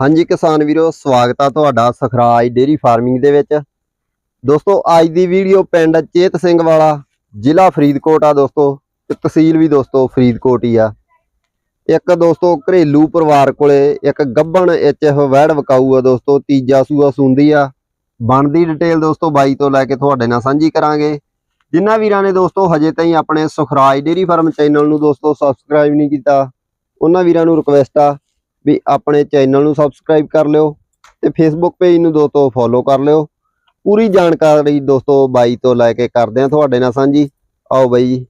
ਹਾਂਜੀ ਕਿਸਾਨ ਵੀਰੋ, ਸਵਾਗਤ ਆ ਤੁਹਾਡਾ ਸਖਰਾਜ ਡੇਰੀ ਫਾਰਮਿੰਗ ਦੇ ਵਿੱਚ। ਦੋਸਤੋ, ਅੱਜ ਦੀ ਵੀਡੀਓ ਪਿੰਡ ਚੇਤ ਸਿੰਘ ਵਾਲਾ, ਜ਼ਿਲ੍ਹਾ ਫਰੀਦਕੋਟ ਆ ਦੋਸਤੋ, ਤੇ ਤਹਿਸੀਲ ਵੀ ਦੋਸਤੋ ਫਰੀਦਕੋਟ ਹੀ ਆ। ਇੱਕ ਦੋਸਤੋ ਘਰੇਲੂ ਪਰਿਵਾਰ ਕੋਲੇ ਇੱਕ ਗੱਬਣ ਐਚਐਫ ਵੈੜ ਵਕਾਊ ਆ ਦੋਸਤੋ, ਤੀਜਾ ਸੂਆ ਸੁੰਦੀ ਆ। ਬਣਦੀ ਡਿਟੇਲ ਦੋਸਤੋ ਬਾਈ ਤੋਂ ਲੈ ਕੇ ਤੁਹਾਡੇ ਨਾਲ ਸਾਂਝੀ ਕਰਾਂਗੇ। ਜਿਨ੍ਹਾਂ ਵੀਰਾਂ ਨੇ ਦੋਸਤੋ ਹਜੇ ਤਾਈਂ ਆਪਣੇ ਸੁਖਰਾਜ ਡੇਰੀ ਫਾਰਮ ਚੈਨਲ ਨੂੰ ਦੋਸਤੋ ਸਬਸਕ੍ਰਾਈਬ ਨਹੀਂ ਕੀਤਾ, ਉਹਨਾਂ ਵੀਰਾਂ ਨੂੰ ਰਿਕਵੈਸਟ ਆ ਵੀ ਆਪਣੇ ਚੈਨਲ ਨੂੰ ਸਬਸਕ੍ਰਾਈਬ ਕਰ ਲਿਓ ਤੇ ਫੇਸਬੁੱਕ ਪੇਜ ਨੂੰ ਦੋਸਤੋ ਫੋਲੋ ਕਰ ਲਿਓ। ਪੂਰੀ ਜਾਣਕਾਰੀ ਦੋਸਤੋ ਬਾਈ ਤੋਂ ਲੈ ਕੇ ਕਰਦੇ ਆ ਤੁਹਾਡੇ ਨਾਲ ਸਾਂਝੀ। ਆਓ ਬਾਈ ਜੀ।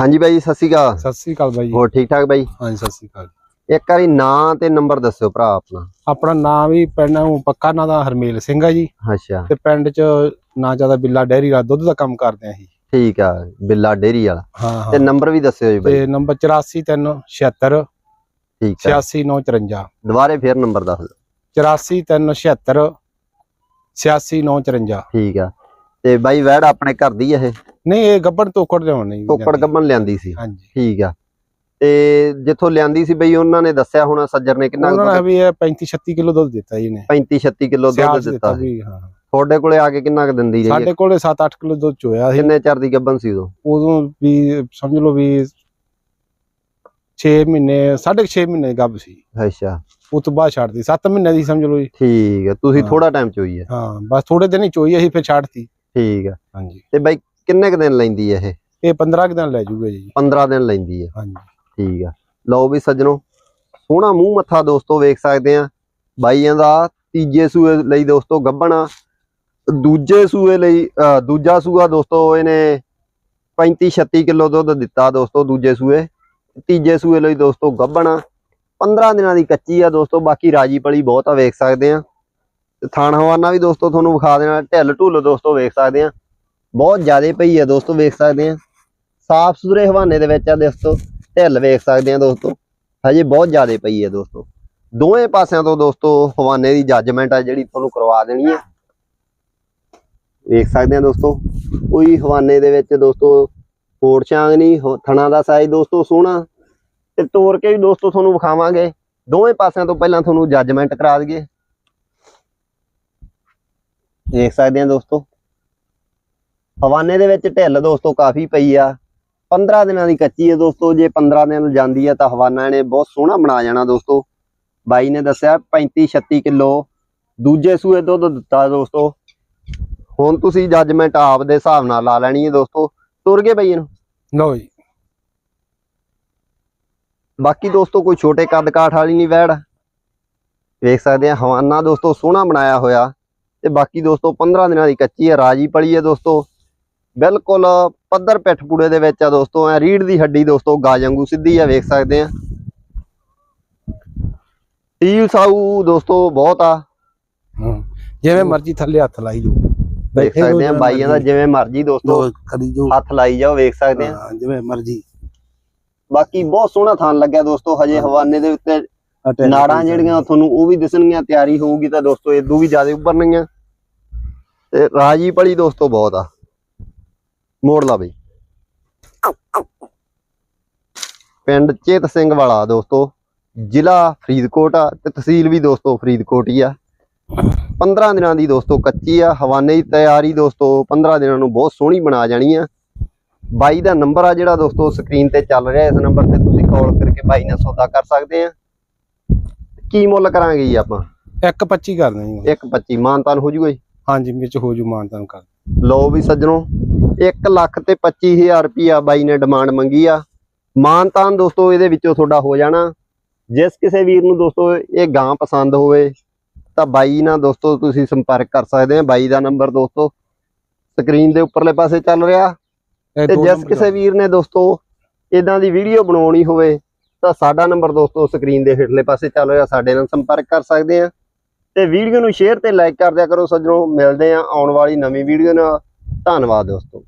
ਹਾਂਜੀ ਬਾਈ ਜੀ, ਸਤਿ ਸ਼੍ਰੀ ਅਕਾਲ। ਸਤਿ ਸ੍ਰੀ ਅਕਾਲ ਬਾਈ ਹੋਰ ਠੀਕ ਠਾਕ ਬਾਈ? ਹਾਂਜੀ ਸਤਿ ਸ੍ਰੀ ਅਕਾਲ। ਇੱਕ ਵਾਰੀ ਨਾਂ ਤੇ ਨੰਬਰ ਦੱਸਿਓ ਭਰਾ ਆਪਣਾ। ਆਪਣਾ ਨਾਮ ਵੀ ਪਿੰਡ ਨੂੰ ਪੱਕਾ ਨਾਂ ਦਾ ਹਰਮੇਲ ਸਿੰਘ ਆ ਜੀ। ਅੱਛਾ। ਤੇ ਪਿੰਡ ਚ ਨਾਂ ਜ਼ਿਆਦਾ ਬਿੱਲਾ ਡੈਰੀ ਦਾ ਦੁੱਧ ਦਾ ਕੰਮ ਕਰਦੇ ਆ ਅਸੀਂ। ਠੀਕ ਆ ਬਿੱਲਾ ਡੇਰੀ ਵਾਲਾ। ਹਾਂ ਤੇ ਹਾਂ ਨੰਬਰ ਵੀ ਦੱਸਿਓ ਜੀ ਬਾਈ। ਤੇ ਨੰਬਰ 84376 ਠੀਕ ਆ 86954 ਦੁਬਾਰੇ ਫੇਰ ਨੰਬਰ ਦੱਸ ਦਿਓ। 84376 86954 ਠੀਕ ਆ। ਤੇ ਬਾਈ ਵੈੜ ਆਪਣੇ ਘਰ ਦੀ ਇਹ? ਨਹੀਂ ਇਹ ਗੱਬੜ ਤੋਕੜ ਲਿਆਉਣ ਨਹੀਂ ਟੋਕੜ ਗੱਬਣ ਲਿਆਂਦੀ ਸੀ। ਹਾਂਜੀ। ਠੀਕ ਆ। ਤੇ ਜਿੱਥੋਂ ਲਿਆਂਦੀ ਸੀ ਬਈ ਉਹਨਾਂ ਨੇ ਦੱਸਿਆ ਹੋਣਾ ਸੱਜਰ ਨੇ ਕਿੰਨਾ ਉਹਨਾਂ ਨੇ ਵੀ ਇਹ 35 36 ਕਿਲੋ ਦੁੱਧ ਦਿੱਤਾ ਜੀ ਨੇ 35 36 ਕਿਲੋ ਦੁੱਧ ਦਿੱਤਾ। ਹਾਂ। ਤੁਹਾਡੇ ਕੋਲੇ ਆ ਕੇ ਕਿੰਨਾ ਕੁ ਦਿੰਦੀ ਰਹੀ? ਸਾਡੇ ਕੋਲੇ 7-8 ਕਿਲੋ ਦੁੱਧ ਚੋਇਆ ਸੀ। ਕਿੰਨੇ ਚਿਰ ਦੀ ਗੱਬਨ ਸੀ ਉਦੋਂ? ਉਦੋਂ ਵੀ ਸਮਝ ਲਓ ਵੀ 6 ਮਹੀਨੇ 6.5 ਮਹੀਨੇ ਗੱਭ ਸੀ। ਅੱਛਾ। ਉਸ ਤੋਂ ਬਾਅਦ ਛੱਡਦੀ 7 ਮਹੀਨੇ ਦੀ ਸਮਝ ਲਓ ਜੀ। ਠੀਕ ਆ ਤੁਸੀਂ ਹਾਂ। ਥੋੜਾ ਟਾਈਮ ਚੋਈ ਹੈ ਹਾਂ ਬਸ ਥੋੜੇ ਦਿਨ ਹੀ ਚੋਈ ਅਸੀਂ ਫਿਰ ਛੱਡਤੀ। ਠੀਕ ਆ। ਹਾਂਜੀ। ਤੇ ਬਾਈ ਕਿੰਨੇ ਕੁ ਦਿਨ ਲੈਂਦੀ ਹੈ ਇਹ? ਇਹ 15 ਕੁ ਦਿਨ ਲੈ ਜੂਗੇ ਜੀ। 15 ਦਿਨ ਲੈਂਦੀ ਹੈ ਹਾਂਜੀ। ਠੀਕ ਆ। ਲਓ ਵੀ ਸੱਜਣੋ ਸੋਹਣਾ ਮੂੰਹ ਮੱਥਾ ਦੋਸਤੋ ਵੇਖ ਸਕਦੇ ਆ। ਬਾਈਆਂ ਦਾ ਤੀਜੇ ਸੂਏ ਲਈ ਦੋਸਤੋ ਗੱਬਣਾ ਦੂਜੇ ਸੂਏ ਲਈ ਦੂਜਾ ਸੂਆ ਦੋਸਤੋ ਇਹਨੇ 35 36 ਕਿਲੋ ਦੁੱਧ ਦਿੱਤਾ ਦੋਸਤੋ ਦੂਜੇ ਸੂਏ। ਤੀਜੇ ਸੂਏ ਲਈ ਦੋਸਤੋ ਗੱਬਣਾ 15 ਦਿਨਾਂ ਦੀ ਕੱਚੀ ਆ ਦੋਸਤੋ, ਬਾਕੀ ਰਾਜੀ ਪਲੀ ਬਹੁਤ ਆ, ਵੇਖ ਸਕਦੇ ਆ। ਤੇ ਥਾਣ ਹਵਾਨਾ ਵੀ ਦੋਸਤੋ ਤੁਹਾਨੂੰ ਵਿਖਾ ਦੇਣਾ, ਢਿੱਲ ਢੁੱਲ ਦੋਸਤੋ ਵੇਖ ਸਕਦੇ ਆ। ਬਹੁਤ ਜ਼ਿਆਦੇ ਪਈ ਆ ਦੋਸਤੋ, ਵੇਖ ਸਕਦੇ ਆ। ਸਾਫ਼ ਸੁਥਰੇ ਹਵਾਨੇ ਦੇ ਵਿੱਚ ਆ ਦੋਸਤੋ, ਢਿੱਲ ਵੇਖ ਸਕਦੇ ਆ ਦੋਸਤੋ। ਹਜੇ ਬਹੁਤ ਜ਼ਿਆਦਾ ਪਈ ਹੈ ਦੋਸਤੋ। ਦੋਵੇਂ ਪਾਸਿਆਂ ਤੋਂ ਦੋਸਤੋ ਹਵਾਨੇ ਦੀ ਜੱਜਮੈਂਟ ਆ ਜਿਹੜੀ ਤੁਹਾਨੂੰ ਕਰਵਾ ਦੇਣੀ ਆ। ਵੇਖ ਸਕਦੇ ਆ ਦੋਸਤੋ, ਕੋਈ ਹਵਾਨੇ ਦੇ ਵਿੱਚ ਦੋਸਤੋ ਕੋਟ ਛਾਂਗ ਨਹੀਂ ਹੋ- ਥਣਾ ਦਾ ਸਾਈਜ਼ ਦੋਸਤੋ ਸੋਹਣਾ ਤੇ ਤੋੜ ਕੇ ਵੀ ਦੋਸਤੋ ਤੁਹਾਨੂੰ ਵਿਖਾਵਾਂਗੇ। ਦੋਵੇਂ ਪਾਸਿਆਂ ਤੋਂ ਪਹਿਲਾਂ ਤੁਹਾਨੂੰ ਜੱਜਮੈਂਟ ਕਰਾ ਦਈਏ। ਦੇਖ ਸਕਦੇ ਆ ਦੋਸਤੋ। ਹਵਾਨੇ ਦੇ ਵਿੱਚ ਢਿੱਲ ਦੋਸਤੋ ਕਾਫੀ ਪਈ ਆ। 15 ਦਿਨਾਂ ਦੀ ਕੱਚੀ ਹੈ ਦੋਸਤੋ। ਜੇ 15 ਦਿਨ ਜਾਂਦੀ ਹੈ ਤਾਂ ਹਵਾਨਾ ਨੇ ਬਹੁਤ ਸੋਹਣਾ ਬਣਾ ਜਾਣਾ ਦੋਸਤੋ। ਬਾਈ ਨੇ ਦੱਸਿਆ 35 36 ਕਿਲੋ। ਦੂਜੇ ਸੂਏ ਦੁੱਧ ਦਿੱਤਾ ਦੋਸਤੋ। ਹੁਣ ਤੁਸੀਂ ਜੱਜਮੈਂਟ ਆਪ ਦੇ ਹਿਸਾਬ ਨਾਲ ਲਾ ਲੈਣੀ ਹੈ ਦੋਸਤੋ। ਤੁਰ ਗਏ ਬਈ ਇਹਨੂੰ। ਲਓ ਜੀ ਬਾਕੀ ਦੋਸਤੋ ਕੋਈ ਛੋਟੇ ਕੱਦ ਕਾਠ ਵਾਲੀ ਨਹੀਂ ਵੈੜ। ਵੇਖ ਸਕਦੇ ਆ ਹਵਾਨਾ ਦੋਸਤੋ ਸੋਹਣਾ ਬਣਾਇਆ ਹੋਇਆ। ਤੇ ਬਾਕੀ ਦੋਸਤੋ 15 ਦਿਨਾਂ ਦੀ ਕੱਚੀ ਹੈ ਰਾਜੀ ਪਲੀ ਹੈ ਦੋਸਤੋ। ਬਿਲਕੁਲ ਪੱਧਰ ਪਿੱਠ ਪੂੜੇ ਦੇ ਵਿੱਚ ਆ ਦੋਸਤੋ ਐ ਰੀੜ ਦੀ ਹੱਡੀ ਦੋਸਤੋ ਗਾਜ ਵਾਂਗੂ ਸਿੱਧੀ ਆ ਵੇਖ ਸਕਦੇ ਆ। ਟੀਲ ਸਾਊ ਦੋਸਤੋ ਬਹੁਤ ਆ। ਜਿਵੇਂ ਮਰਜ਼ੀ ਥੱਲੇ ਹੱਥ ਲਾਈ ਜੋ ਵੇਖ ਸਕਦੇ ਆ ਬਾਈਆਂ ਦਾ ਜਿਵੇਂ ਮਰਜ਼ੀ ਦੋਸਤੋ ਕਰੀ ਜੋ ਹੱਥ ਲਾਈ ਜਾਓ ਵੇਖ ਸਕਦੇ ਆ। ਹਾਂ, ਜਿਵੇਂ ਮਰਜ਼ੀ। ਬਾਕੀ ਬਹੁਤ ਸੋਹਣਾ ਥਾਨ ਲੱਗਿਆ ਦੋਸਤੋ ਹਜੇ ਹਵਾਨੇ ਦੇ ਉੱਤੇ ਨਾੜਾਂ ਜਿਹੜੀਆਂ ਤੁਹਾਨੂੰ ਉਹ ਵੀ ਦਿਸਣਗੀਆਂ ਤਿਆਰੀ ਹੋਊਗੀ ਤਾਂ ਦੋਸਤੋ ਇਦੋਂ ਵੀ ਜ਼ਿਆਦਾ ਉੱਭਰਨਗੀਆਂ। ਤੇ ਰਾਜੀ ਪਲੀ ਦੋਸਤੋ ਬਹੁਤ ਆ। ਮੋੜ ਲਾ ਬਈ। ਪਿੰਡ ਚੇਤ ਸਿੰਘ ਵਾਲਾ ਦੋਸਤੋ ਜ਼ਿਲ੍ਹਾ ਫਰੀਦਕੋਟ ਆ ਤੇ ਤਹਿਸੀਲ ਵੀ ਦੋਸਤੋ ਫਰੀਦਕੋਟ ਹੀ ਆ। 15 ਦਿਨਾਂ ਦੀ ਦੋਸਤੋ ਕੱਚੀ ਆ ਹਵਾਨੇ ਦੀ ਤਿਆਰੀ ਦੋਸਤੋ 15 ਦਿਨਾਂ ਨੂੰ ਬਹੁਤ ਸੋਹਣੀ ਬਣਾ ਜਾਣੀ ਆ। ਬਾਈ ਦਾ ਨੰਬਰ ਆ ਜਿਹੜਾ ਦੋਸਤੋ ਸਕਰੀਨ ਤੇ ਚੱਲ ਰਿਹਾ ਇਸ ਨੰਬਰ ਤੇ ਤੁਸੀਂ ਕਾਲ ਕਰਕੇ ਬਾਈ ਨਾਲ ਸੌਦਾ ਕਰ ਸਕਦੇ ਆ। ਕੀ ਮੁੱਲ ਕਰਾਂਗੇ ਜੀ ਆਪਾਂ? ਇੱਕ 25 ਕਰ ਦੇਣੀ 125 ਮਾਨਤਾਨ ਹੋ ਜੂਗਾ ਜੀ? ਹਾਂਜੀ ਵਿੱਚ ਹੋ ਜੂ ਮਾਨਤਾਨ ਕਰ ਲਓ ਵੀ ਸੱਜਣੋ 1 ਲੱਖ ਤੇ 25000 ਰੁਪਿਆ ਬਾਈ ਨੇ ਡਿਮਾਂਡ ਮੰਗੀ ਆ। ਮਾਨਤਾਨ ਦੋਸਤੋ ਇਹਦੇ ਵਿੱਚੋਂ ਤੁਹਾਡਾ ਹੋ ਜਾਣਾ। ਜਿਸ ਕਿਸੇ ਵੀਰ ਨੂੰ ਦੋਸਤੋ ਇਹ ਗਾਂ ਪਸੰਦ ਹੋਵੇ ਤਾਂ ਬਾਈ ਨਾਲ ਦੋਸਤੋ ਤੁਸੀਂ ਸੰਪਰਕ ਕਰ ਸਕਦੇ ਆ ਬਾਈ ਦਾ ਨੰਬਰ ਦੋਸਤੋ ਸਕਰੀਨ ਦੇ ਉੱਪਰਲੇ ਪਾਸੇ ਚੱਲ ਰਿਹਾ। ਤੇ ਜਿਸ ਕਿਸੇ ਵੀਰ ਨੇ ਦੋਸਤੋ ਇਦਾਂ ਦੀ ਵੀਡੀਓ ਬਣਾਉਣੀ ਹੋਵੇ ਤਾਂ ਸਾਡਾ ਨੰਬਰ ਦੋਸਤੋ ਸਕਰੀਨ ਦੇ ਹੇਠਲੇ ਪਾਸੇ ਚੱਲ ਰਿਹਾ। ਸਾਡੇ ਨਾਲ ਸੰਪਰਕ ਕਰ ਸਕਦੇ ਆ ਤੇ ਵੀਡੀਓ ਨੂੰ ਸ਼ੇਅਰ ਤੇ ਲਾਈਕ ਕਰ ਦਿਆ ਕਰੋ। ਸੱਜਣੋ ਮਿਲਦੇ ਆ ਆਉਣ ਵਾਲੀ ਨਵੀਂ ਵੀਡੀਓ ਨਾਲ। ਧੰਨਵਾਦ ਦੋਸਤੋ।